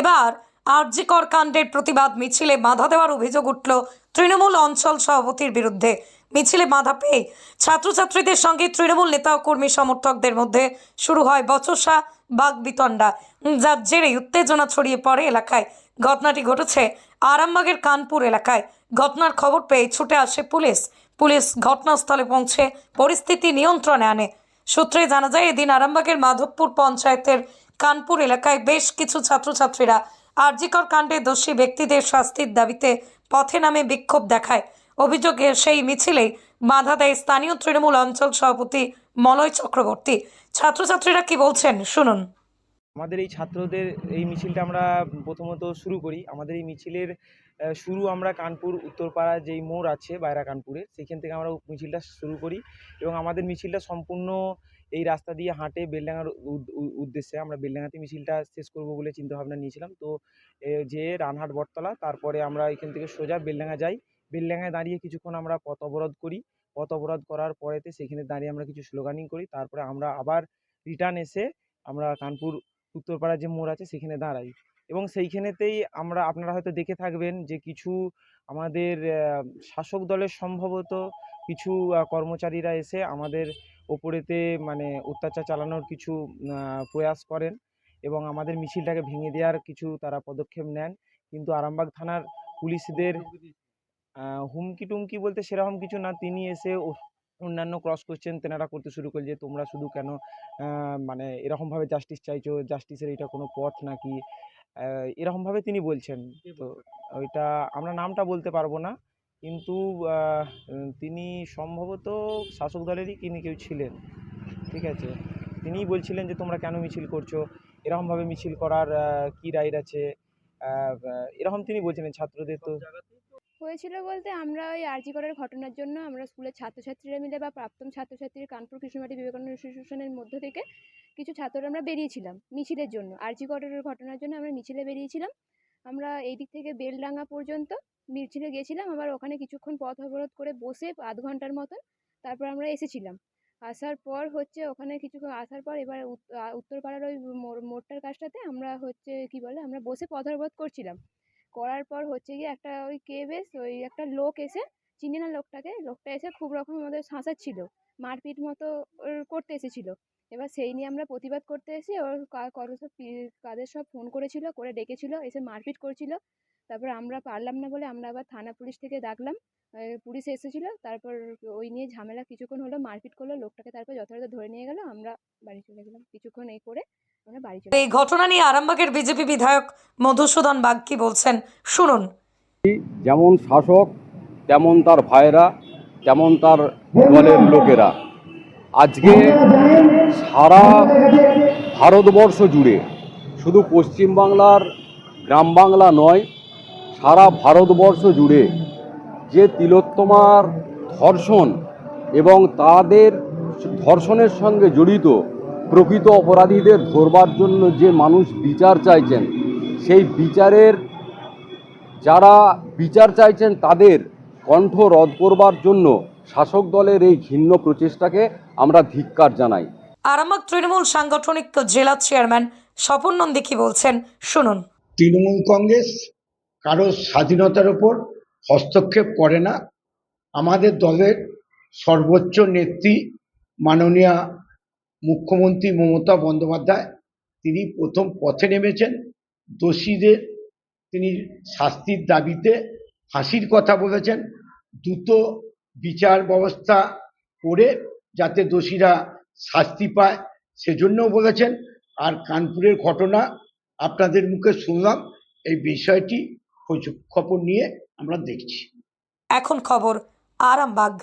এবার আরজিকর কাণ্ডের প্রতিবাদ মিছিলে বাধা দেওয়ার অভিযোগ উঠল তৃণমূল অঞ্চল সভাপতির বিরুদ্ধে। মিছিলে বাধা পেয়ে ছাত্রছাত্রীদের সঙ্গে তৃণমূল নেতা ও কর্মী সমর্থকদের মধ্যে শুরু হয় বচসা বাগবিতণ্ডা যার জেরে উত্তেজনা ছড়িয়ে পড়ে এলাকায়। ঘটনাটি ঘটেছে আরামবাগের কানপুর এলাকায়। ঘটনার খবর পেয়ে ছুটে আসে পুলিশ। পুলিশ ঘটনাস্থলে পৌঁছে পরিস্থিতি নিয়ন্ত্রণে আনে। সূত্রে জানা যায়, এদিন আরামবাগের মাধবপুর পঞ্চায়েতের কানপুর এলাকায় বেশ কিছু ছাত্রছাত্রীরা আরজিকর কাণ্ডে দোষী ব্যক্তিদের শাস্তির দাবিতে পথে নামে বিক্ষোভ দেখায়। অভিযোগে সেই মিছিলেই বাধা দেয় স্থানীয় তৃণমূল অঞ্চল সভাপতি মলয় চক্রবর্তী। ছাত্রছাত্রীরা কি বলছেন? শুনুন। আমাদের এই ছাত্রদের এই মিছিলটা আমরা প্রথমত শুরু করি। আমাদের এই মিছিলের শুরু আমরা কানপুর, উত্তরপাড়া যেই মোড় আছে, বাইরা কানপুরে, সেখান থেকে আমরা মিছিলটা শুরু করি এবং আমাদের মিছিলটা সম্পূর্ণ এই রাস্তা দিয়ে হাঁটে বেলডাঙার উদ্দেশ্যে আমরা বেলডাঙাতে মিছিলটা শেষ করব বলে চিন্তা ভাবনা নিয়েছিলাম। তো যে রানহাট বটতলা, তারপরে আমরা এখান থেকে সোজা বেলডাঙা যাই। বেলডাঙায় দাঁড়িয়ে কিছুক্ষণ আমরা পথ অবরোধ করি। পথ অবরোধ করার পরেতে সেখানে দাঁড়িয়ে আমরা কিছু স্লোগানিং করি। তারপরে আমরা আবার রিটার্ন এসে আমরা কানপুর উত্তরপাড়া যে মোড় আছে সেখানে দাঁড়াই। এবং সেইখানেতেই আমরা, আপনারা হয়তো দেখে থাকবেন যে কিছু আমাদের শাসক দলের সম্ভবত কিছু কর্মচারীরা এসে আমাদের ওপরেতে মানে অত্যাচার চালানোর কিছু প্রয়াস করেন এবং আমাদের মিছিলটাকে ভেঙে দেওয়ার কিছু তারা পদক্ষেপ নেন। কিন্তু আরামবাগ থানার পুলিশদের হুমকি টুমকি বলতে সেরকম কিছু না। তিনি এসে অন্যান্য ক্রস কোশ্চেন তেনারা করতে শুরু করল যে তোমরা শুধু কেন মানে এরকমভাবে জাস্টিস চাইছো? জাস্টিসের এটা কোনো পথ নাকি? এরকমভাবে তিনি বলছেন। তো ওইটা আমরা নামটা বলতে পারব না। কিন্তু তিনি সম্ভবত শাসক দলেরই তিনি কেউ ছিলেন, ঠিক আছে? তিনিই বলছিলেন যে, তোমরা কেন মিছিল করছ? এরকমভাবে মিছিল করার কি রাইট আছে? এরকম তিনি বলছিলেন ছাত্রদের তো। হয়েছিল বলতে আমরা ওই আরজি করার ঘটনার জন্য আমরা স্কুলের ছাত্রছাত্রীরা মিলে বা প্রাক্তন ছাত্রছাত্রীর কানপুর কৃষ্ণমাটি বিবেকানন্দ ইনস্টিটিউশনের মধ্য থেকে কিছু ছাত্ররা আমরা বেরিয়েছিলাম মিছিলের জন্য। আরজি করের ঘটনার জন্য আমরা মিছিলে বেরিয়েছিলাম। আমরা এই দিক থেকে বেলডাঙ্গা পর্যন্ত মিছিলে গেছিলাম আবার ওখানে কিছুক্ষণ পথ অবরোধ করে বসে আধ ঘণ্টার মতন তারপর আমরা এসেছিলাম। আসার পর হচ্ছে ওখানে কিছুক্ষণ, আসার পর এবার উত্তরপাড়ার ওই মোড়, মোড়টার কাছটাতে আমরা হচ্ছে কি বলে, আমরা বসে পথ অবরোধ করছিলাম। করার পর হচ্ছে গিয়ে একটা ওই কে বেশ ওই একটা লোক এসে, চিনি না লোকটাকে, লোকটা এসে খুব রকম আমাদের শাঁসাচ্ছিল, মারপিট মতো করতে এসেছিল। এবার সেই নিয়ে আমরা প্রতিবাদ করতে এসে ওর কারও সব কাদের সব ফোন করেছিল, করে ডেকেছিল, এসে মারপিট করছিল। তারপর আমরা পারলাম না বলে আমরা আবার থানা পুলিশ থেকে ডাকলাম। পুলিশ এসেছিল তারপর ওই নিয়ে ঝামেলা কিছুক্ষণ হলো মারপিট করল লোকটাকে তারপর যথাযথ ধরে নিয়ে গেল আমরা বাড়ি চলে গেলাম। কিছুক্ষণ এই করে আমরা বাড়ি চলে এই ঘটনা নিয়ে আরামবাগের বিজেপি বিধায়ক মধুসূদন বাগ কি বলছেন শুনুন। যেমন শাসক তেমন তার ভাইরা তেমন তার দলের লোকেরা। আজকে সারা ভারতবর্ষ জুড়ে শুধু পশ্চিমবাংলার গ্রাম বাংলা নয় সারা ভারতবর্ষ জুড়ে যে তিলোত্তমার ধর্ষণ এবং তাদের ধর্ষণের সঙ্গে জড়িত প্রকৃত অপরাধীদের ধরবার জন্য যে মানুষ বিচার চাইছেন সেই বিচারের যারা বিচার চাইছেন তাদের কণ্ঠ রদ করবার জন্য শাসক দলের এই ঘিন্ন প্রচেষ্টাকে আমরা ধিক্কার জানাই। আরামবাগ তৃণমূল সাংগঠনিক জেলা চেয়ারম্যান স্বপন নন্দী কি বলছেন? শুনুন। তৃণমূল কংগ্রেস কারও স্বাধীনতার ওপর হস্তক্ষেপ করে না। আমাদের দলের সর্বোচ্চ নেত্রী মাননীয়া মুখ্যমন্ত্রী মমতা বন্দ্যোপাধ্যায়, তিনি প্রথম পথে নেমেছেন। দোষীদের তিনি শাস্তির দাবিতে ফাঁসির কথা বলেছেন। দ্রুত বিচার ব্যবস্থা করে যাতে দোষীরা শাস্তি পায়, সেজন্যও বলেছেন। আর কানপুরের ঘটনা আপনাদের মুখে শুনলাম, এই বিষয়টি খোঁজ খবর নিয়ে আমরা দেখছি। এখন খবর আরামবাগ।